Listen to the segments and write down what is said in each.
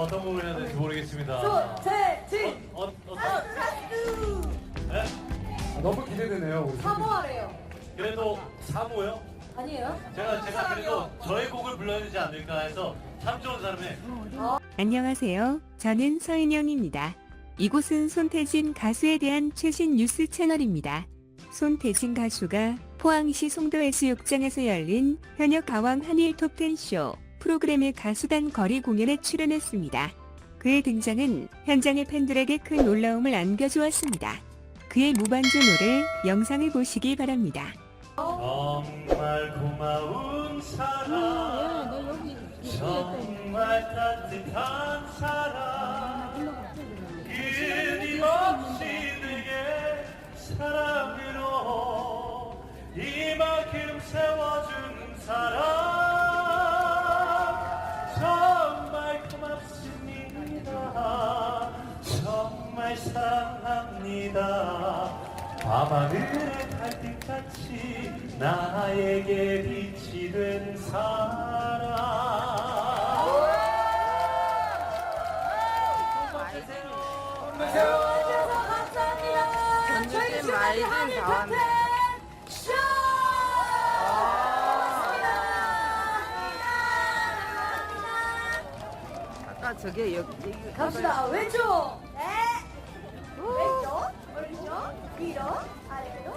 어떤 곡을 해야 될지 모르겠습니다. 소태진 어, 어, 어, 하트 네? 아, 너무 기대되네요. 우리 사모하래요 그래도 3호요? 아니에요? 제가, 제가 그래도 저의 곡을 불러야 되지 않을까 해서 참 좋은 사람의 안녕하세요. 저는 서인영입니다. 이곳은 손태진 가수에 대한 최신 뉴스 채널입니다. 손태진 가수가 포항시 송도 해수욕장에서 열린 현역 가왕 한일 톱텐 쇼 프로그램의 가수단 거리 공연에 출연했습니다. 그의 등장은 현장의 팬들에게 큰 놀라움을 안겨주었습니다. 그의 무반주 노래 영상을 보시기 바랍니다. 정말 고마운 사람 정말 따뜻한 사람 끊임없이 내게 사랑으로 이만큼 세워 정말 사랑합니다. 밤하늘의 달빛같이 나에게 빛이 된 사람. 와주셔서 감사합니다 저희 쇼 고맙습니다 아까 저게 여기 갑시다. 왼쪽. 네 왼쪽 오른쪽 위로 아래로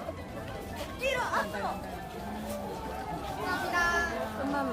뒤로 앞으로 감사합니다 끝났네.